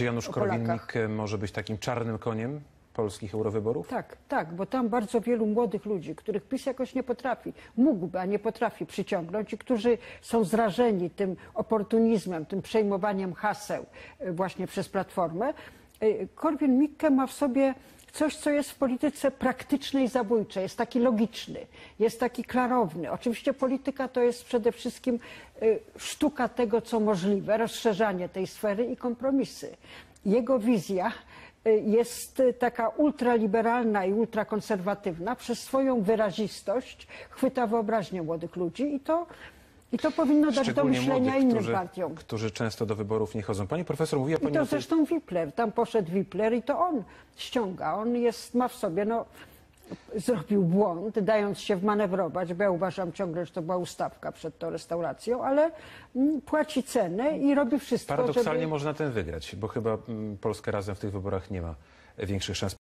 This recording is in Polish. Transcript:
Czy Janusz. Korwin-Mikke może być takim czarnym koniem polskich eurowyborów? Tak, tak, bo tam bardzo wielu młodych ludzi, których PiS jakoś nie potrafi, mógłby, a nie potrafi przyciągnąć i którzy są zrażeni tym oportunizmem, tym przejmowaniem haseł e, właśnie przez Platformę. E, Korwin-Mikke ma w sobie coś, co jest w polityce praktycznej, zabójczej, jest taki logiczny, jest taki klarowny. Oczywiście polityka to jest przede wszystkim e, sztuka tego, co możliwe, rozszerzanie tej sfery i kompromisy. Jego wizja y, jest taka ultraliberalna i ultrakonserwatywna, przez swoją wyrazistość chwyta wyobraźnię młodych ludzi i to, i to powinno dać do Szczególnie myślenia młodych, innym którzy, partiom. którzy często do wyborów nie chodzą. Pani profesor, mówiła I Pani to o tej... zresztą Wipler, tam poszedł Wipler i to on ściąga, on jest, ma w sobie, no, zrobił błąd, dając się wmanewrować, bo ja uważam ciągle, że to była ustawka przed tą restauracją, ale mm, płaci cenę i robi wszystko, Paradoksalnie żeby... można ten wygrać, bo chyba mm, Polska razem w tych wyborach nie ma większych szans.